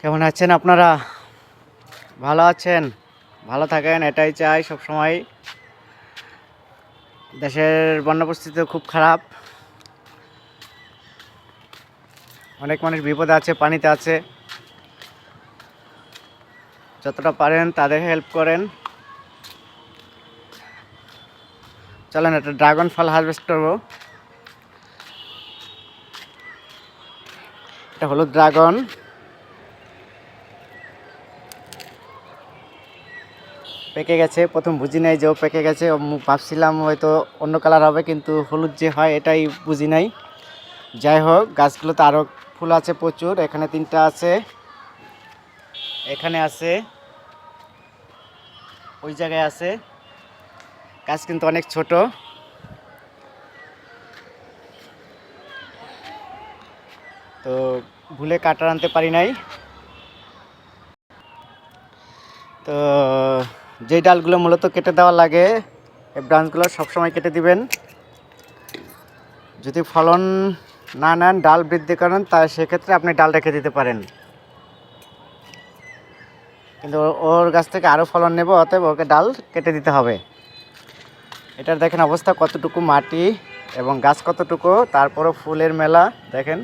কেমন আছেন আপনারা? ভালো আছেন? ভালো থাকেন, এটাই চাই সব সময় দেশের বন্যা পরিস্থিতি খুব খারাপ। অনেক মানুষ বিপদে আছে, পানিতে আছে। যতটা পারেন তাদের হেল্প করেন। চলেন, একটা ড্রাগন ফল হারভেস্ট করব। এটা হলো ড্রাগন পেকে গেছে, প্রথম বুঝি নাই যে ও পেকে গেছে। ভাবছিলাম হয়তো অন্য কালার হবে, কিন্তু হলুদ যে হয় এটাই বুঝি নাই। যাই হোক, গাছগুলোতে আরও ফুল আছে প্রচুর, এখানে তিনটা আছে, এখানে আছে, ওই জায়গায় আছে। গাছ কিন্তু অনেক ছোট। তো ভুলে কাটার আনতে পারি নাই। তো যেই ডালগুলো মূলত কেটে দেওয়া লাগে, এই ব্রাঞ্চগুলো সবসময় কেটে দিবেন। যদি ফলন না নেন, ডাল বৃদ্ধি করেন, তা সেক্ষেত্রে আপনি ডাল রেখে দিতে পারেন। কিন্তু ওর গাছ থেকে আরও ফলন নেব, অতএব ওকে ডাল কেটে দিতে হবে। এটার দেখেন অবস্থা কতটুকু মাটি এবং গাছ কতটুকু, তারপরও ফুলের মেলা, দেখেন।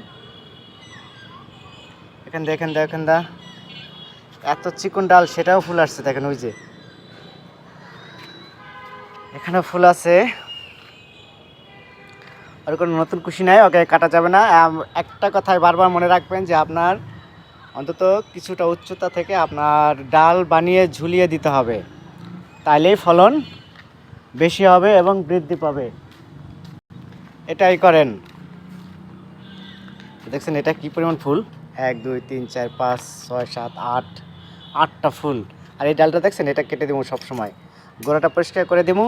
দেখেন দেখেন দেখেন দা। এত চিকন ডাল, সেটাও ফুল আসছে, দেখেন ওই যে। এখানেও ফুল আছে। আর কোনো নতুন খুশি নাই, ওকে কাটা যাবে না। একটা কথাই বারবার মনে রাখবেন যে আপনার অন্তত কিছুটা উচ্চতা থেকে আপনার ডাল বানিয়ে ঝুলিয়ে দিতে হবে। তাইলেই ফলন বেশি হবে এবং বৃদ্ধি পাবে। এটাই করেন। দেখছেন এটা কি পরিমাণ ফুল? এক, দুই, তিন, চার, পাঁচ, ছয়, সাত, আট, আটটা ফুল। আর এই ডালটা দেখছেন, এটা কেটে দেবো সবসময়। গোড়াটা পরিষ্কার করে দেবো।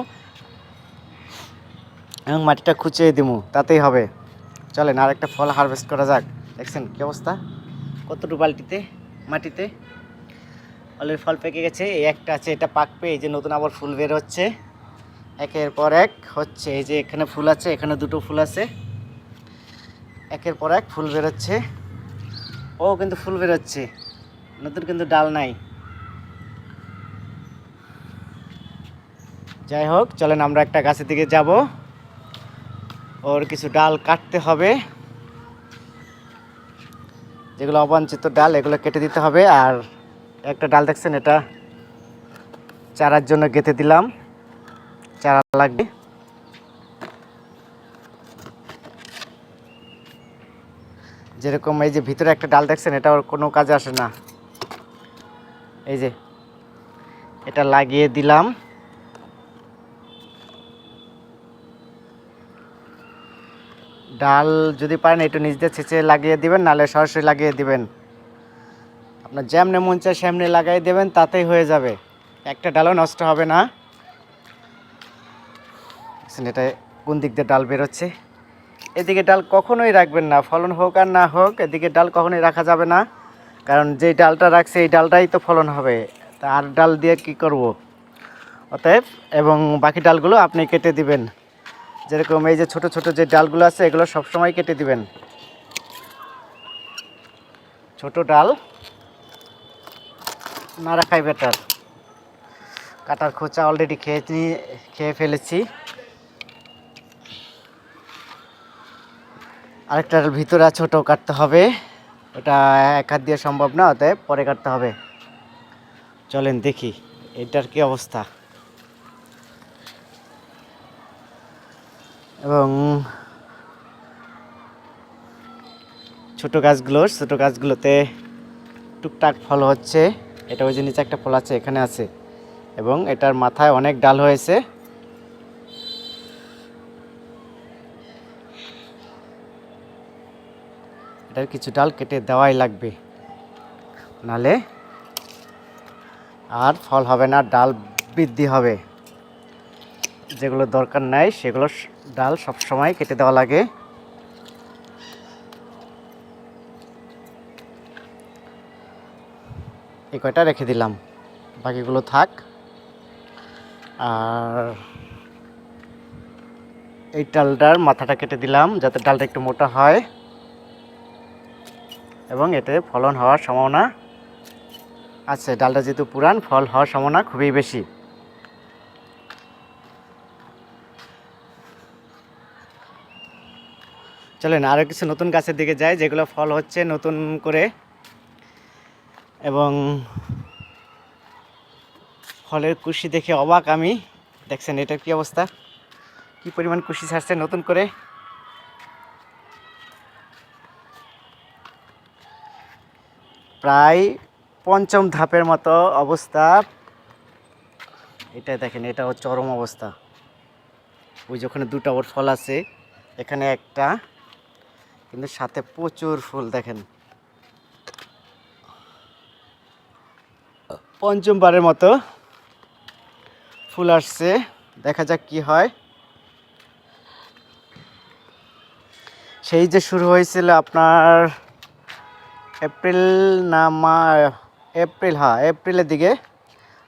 এবং মাটিটা খুঁচিয়ে দেবো তাতেই হবে। চলেন আর একটা ফল হারভেস্ট করা যাক। দেখছেন কি অবস্থা? কতটুকু বালতিতে, মাটিতে? অলরেডি ফল পেকে গেছে। এই একটা আছে, এটা পাকবে। এই যে নতুন আবার ফুল বের হচ্ছে। একের পর এক হচ্ছে, এই যে এখানে ফুল আছে, এখানে দুটো ফুল আছে। একের পর এক ফুল বেরোচ্ছে ও, কিন্তু ফুল বেরোচ্ছে নতুন কিন্তু ডাল নাই। যাই হোক, চলেন আমরা একটা গাছের দিকে যাব। ওর কিছু ডাল কাটতে হবে। যেগুলো অবাঞ্ছিত ডাল, এগুলো কেটে দিতে হবে। আর একটা ডাল দেখছেন, এটা চারার জন্য গেঁথে দিলাম। চারা লাগবে। যেরকম এই যে ভিতরে একটা ডাল দেখছেন, এটা ওর কোনো কাজে আসে না। এই যে, এটা লাগিয়ে দিলাম। ডাল যদি পারেন, একটু নিচ দিয়ে ছেঁচে লাগিয়ে দিবেন নাহলে সরাসরি লাগিয়ে দিবেন। আপনার যেমনে মন চায় সেমনি লাগাই দেবেন, তাতেই হয়ে যাবে। একটা ডালও নষ্ট হবে না। এটা কোন দিক দিয়ে ডাল বেরোচ্ছে? এদিকে ডাল কখনোই রাখবেন না, ফলন হোক আর না হোক, এদিকে ডাল কখনোই রাখা যাবে না। কারণ যে ডালটা রাখছে, এই ডালটাই তো ফলন হবে। তা আর ডাল দিয়ে কি করব? অতএব, এবং বাকি ডালগুলো আপনি কেটে দিবেন। যেরকম এই যে ছোট ছোট যে ডালগুলো আছে, এগুলো সবসময় কেটে দিবেন। ছোট ডাল না রাখাই বেটার কাটার খোঁচা অলরেডি খেয়ে খেয়ে ফেলেছি। আরেকটার ভিতরে ওটাও কাটতে হবে। ওটা এক হাত দিয়ে সম্ভব না, অতএব পরে কাটতে হবে। চলেন দেখি, এটার কি অবস্থা? এবং ছোট গাছগুলো ছোট গাছগুলোতে টুকটাক ফল হচ্ছে। এটা ওই যে নিচে একটা ফল আছে, এখানে আছে। এবং এটার মাথায় অনেক ডাল হয়েছে। এটার কিছু ডাল কেটে দেওয়াই লাগবে। নালে আর ফল হবে না, ডাল বৃদ্ধি হবে। যেগুলো দরকার নাই, সেগুলো ডাল সব সময় কেটে দেওয়া লাগে। এই কয়টা রেখে দিলাম? বাকিগুলো থাক। আর এই ডালটার মাথাটা কেটে দিলাম, যাতে ডালটা একটু মোটা হয়। এবং এতে ফলন হওয়ার সম্ভাবনা আচ্ছা ডালটা যেহেতু পুরান, ফল হওয়ার সম্ভাবনা খুবই বেশি। চলেন আরও কিছু নতুন গাছের দিকে যাই, যেগুলো ফল হচ্ছে নতুন করে। এবং ফলের কুশি দেখে অবাক আমি। দেখছেন এটার কি অবস্থা? কি পরিমাণ কুশি ছাড়ছে নতুন করে? প্রায় পঞ্চম ধাপের মতো অবস্থা। এটা দেখেন এটাও চরম অবস্থা। ওই যে ওখানে দুটো ওর ফল আছে, এখানে একটা। কিন্তু সাথে প্রচুর ফুল, দেখেন। পঞ্চমবারের মতো ফুল আসছে। দেখা যাক কি হয়। সেই যে শুরু হয়েছিল আপনার এপ্রিল না মা, এপ্রিল হ্যাঁ এপ্রিলের দিকে।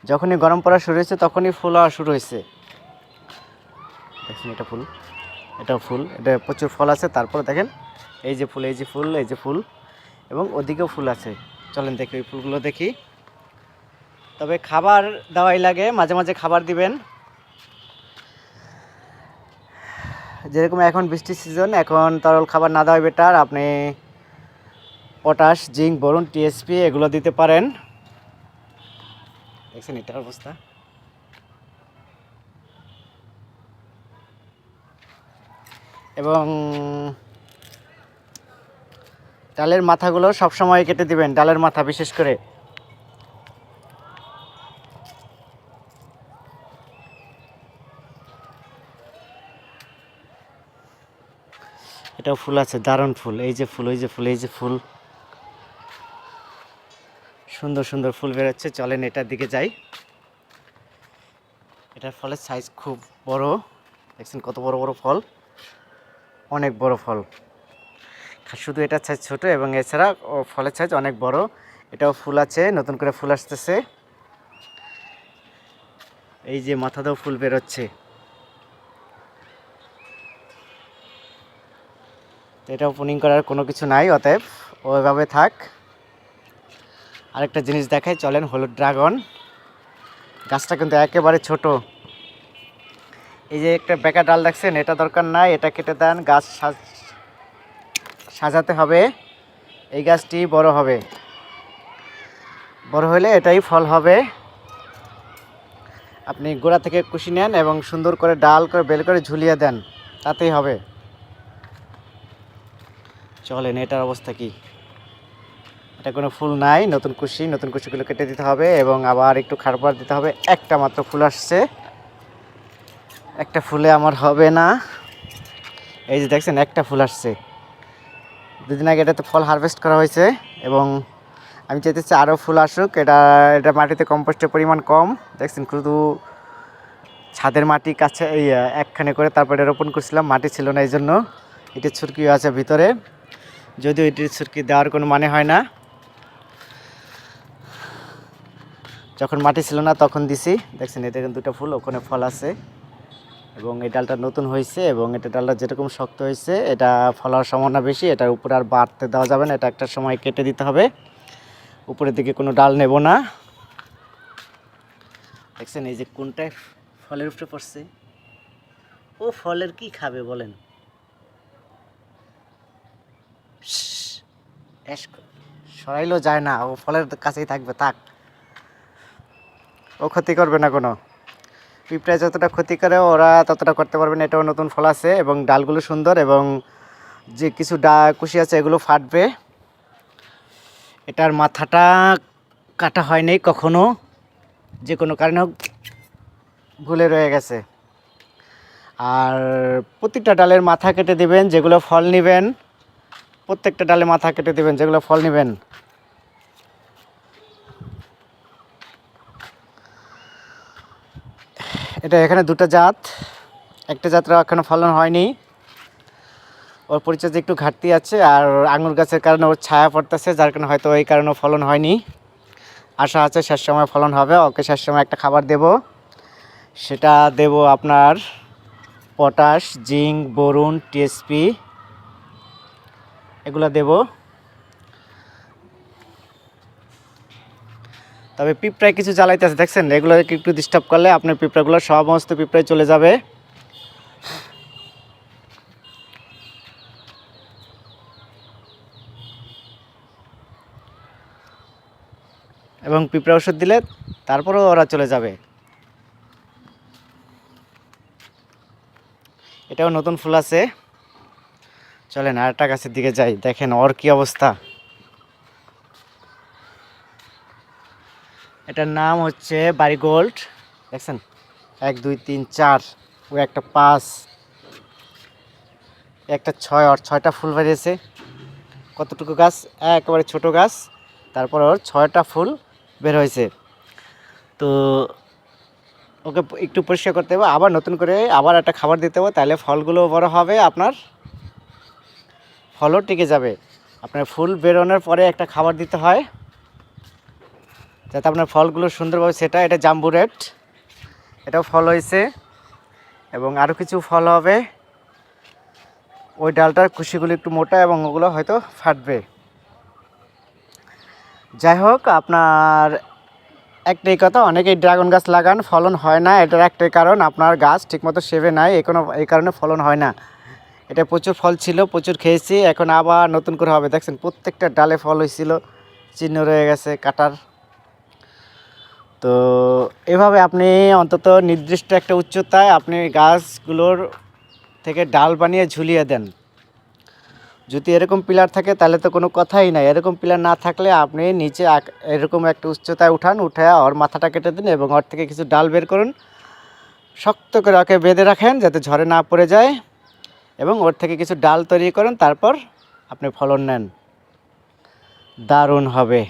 যখনই গরম পড়া শুরু হয়েছে, তখনই ফুল হওয়া শুরু হয়েছে। দেখছেন এটা ফুল এটা ফুল, এটা প্রচুর ফল আছে। তারপরে দেখেন এই যে ফুল, এই যে ফুল, এই যে ফুল, এবং ওদিকেও ফুল আছে। চলেন দেখি ওই ফুলগুলো দেখি। তবে খাবার দেওয়াই লাগে, মাঝে মাঝে খাবার দিবেন। যেরকম এখন বৃষ্টির সিজন এখন তরল খাবার না দেওয়াই বেটার আপনি পটাশ জিঙ্ক বরুণ টিএসপি এগুলো দিতে পারেন। দেখছেন, এটার অবস্থা। এবং ডালের মাথাগুলো সবসময় কেটে দিবেন, ডালের মাথা বিশেষ করে। এটাও ফুল আছে, দারুণ ফুল, এই যে ফুল, এই যে ফুল, এই যে ফুল। সুন্দর সুন্দর ফুল বেরোচ্ছে, চলেন এটার দিকে যাই। এটার ফলের সাইজ খুব বড়, দেখছেন কত বড় বড় ফল? অনেক বড় ফল। শুধু এটা সাইজ ছোট এবং এছাড়া ও ফলের সাইজ অনেক বড়। এটাও ফুল আছে, নতুন করে ফুল আসতেছে। এই যে মাথাতেও ফুল বেরোচ্ছে। এটা ওপেনিং করার কোনো কিছু নাই, অতএব ওইভাবে থাক। আরেকটা জিনিস দেখাই, চলেন হলুদ ড্রাগন। গাছটা কিন্তু একেবারে ছোট। এই যে একটা বেকা ডাল দেখছেন, এটা দরকার নাই, এটা কেটে দেন, গাছ সাজাতে হবে। এই গাছটি বড় হবে। বড় হলে এটাই ফল হবে। আপনি গোড়া থেকে কুশি নেন এবং সুন্দর করে ডাল করে বেল করে ঝুলিয়ে দেন। তাতেই হবে। চলেন, এটার অবস্থা কি? এটা কোনো ফুল নাই, নতুন কুশি, নতুন কুশিগুলো কেটে দিতে হবে এবং আবার একটু খারপার দিতে হবে। একটা মাত্র ফুল আসছে। একটা ফুলে আমার হবে না। এই যে দেখছেন, একটা ফুল আসছে। দুদিন আগে এটাতে ফল হারভেস্ট করা হয়েছে এবং আমি চাইতেছি আরও ফুল আসুক। এটা এটা মাটিতে কম্পোস্টের পরিমাণ কম। দেখছেন, শুধু ছাদের মাটি কাছে, এই, একখানে করে তারপরে রোপণ করছিলাম। মাটি ছিল না এই জন্য ইটের ছুরকিও আছে ভিতরে। যদিও ইটের ছুরকি দেওয়ার কোনো মানে হয় না। যখন মাটি ছিল না তখন দিছি। দেখছেন এটা কিন্তু দুটো ফুল, ওখানে ফল আছে। এবং এই ডালটা নতুন হয়েছে এবং এটা ডালটা যেরকম শক্ত হয়েছে, এটা ফলার সম্ভাবনা বেশি এটার উপরে আর বাড়তে দেওয়া যাবে না, এটা একটা সময় কেটে দিতে হবে। উপরের দিকে কোনো ডাল নেব না। দেখছেন এই যে কোনটায় ফলের উপরে পড়ছে? ও ফলের কি খাবে বলেন? সরাইলেও যায় না ও ফলের কাছেই থাকবে থাক ও ক্ষতি করবে না কোনো পিঁপড়ায় যতটা ক্ষতি করে, ওরা ততটা করতে পারবে না। এটাও নতুন ফল আছে এবং ডালগুলো সুন্দর এবং যে কিছু ডা, কুশি আছে, এগুলো ফাটবে। এটার মাথাটা কাটা হয়নি কখনো, যে কোনো কারণে ভুলে রয়ে গেছে। আর প্রতিটা ডালের মাথা কেটে দিবেন, যেগুলো ফল নেবেন, প্রত্যেকটা ডালে মাথা কেটে দিবেন, যেগুলো ফল নেবেন। এটা এখানে দুটো জাত। একটা জাতরা এখনও ফলন হয়নি। ওর পরিচর্যা একটু ঘাটতি আছে আর আঙুর গাছের কারণে ওর ছায়া পড়তেছে, যার কারণে হয়তো এই কারণে ফলন হয়নি। আশা আছে শেষ সময় ফলন হবে, ওকে শেষ সময় একটা খাবার দেব। সেটা দেব আপনার পটাশ, জিঙ্ক, বরুণ, টিএসপি, এগুলো দেব। তবে পিঁপড়ায় কিছু জ্বালাইতেছে দেখছেন? এগুলো একটু ডিস্টার্ব করলে আপনার পিঁপড়াগুলো সমস্ত পিঁপড়ায় চলে যাবে। এবং পিঁপড়া ওষুধ দিলে তারপরেও ওরা চলে যাবে। এটাও নতুন ফুল আছে। চলেন আরেকটা গাছের দিকে যাই, দেখেন ওর কি অবস্থা। এটার নাম হচ্ছে বাড়ি গোল্ড দেখছেন? এক, দুই, তিন, চার, ও একটা পাঁচ, একটা ছয়, ওর ছয়টা ফুল বেরিয়েছে। কতটুকু গাছ? একেবারে ছোট গাছ। তারপর ওর ছয়টা ফুল বের হয়েছে। তো ওকে একটু পরিষ্কার করতে হবে। আবার নতুন করে আবার একটা খাবার দিতে হবে, তাহলে ফলগুলো বড় হবে, আপনার ফলও টিকে যাবে। আপনার ফুল বেরোনোর পরে একটা খাবার দিতে হয়। যাতে আপনার ফলগুলো সুন্দরভাবে সেটা এটা জাম্বু রেড। এটাও ফল হয়েছে। এবং আরও কিছু ফল হবে। ওই ডালটার কুশিগুলো একটু মোটা এবং ওগুলো হয়তো ফাটবে। যাই হোক, আপনার একটাই কথা, অনেকেই ড্রাগন গাছ লাগান, ফলন হয় না। এটার একটাই কারণ, আপনার গাছ ঠিকমতো সেবে নাই। এই কোনো, এই কারণে ফলন হয় না। এটা প্রচুর ফল ছিল, প্রচুর খেয়েছি। এখন আবার নতুন করে হবে। দেখছেন, প্রত্যেকটা ডালে ফল হয়েছিল। চিহ্ন রয়ে গেছে, কাটার। তো এভাবে আপনি অন্তত নির্দিষ্ট একটা উচ্চতায় আপনি গাছগুলোর থেকে ডাল বানিয়ে ঝুলিয়ে দেন। যদি এরকম পিলার থাকে তাহলে তো কোনো কথাই নাই। এরকম পিলার না থাকলে আপনি নিচে এরকম একটা উচ্চতায় উঠান, উঠে ওর মাথাটা কেটে দিন এবং ওর থেকে কিছু ডাল বের করুন। শক্ত করে ওকে বেঁধে রাখেন যাতে ঝড়ে না পড়ে যায় এবং ওর থেকে কিছু ডাল তৈরি করুন, তারপর আপনি ফলন নেন। দারুণ হবে।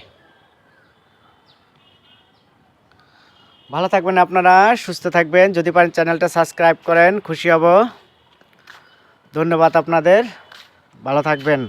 ভালো থাকবেন আপনারা, সুস্থ থাকবেন। যদি পারেন চ্যানেলটা সাবস্ক্রাইব করেন, খুশি হব। ধন্যবাদ আপনাদের। ভালো থাকবেন।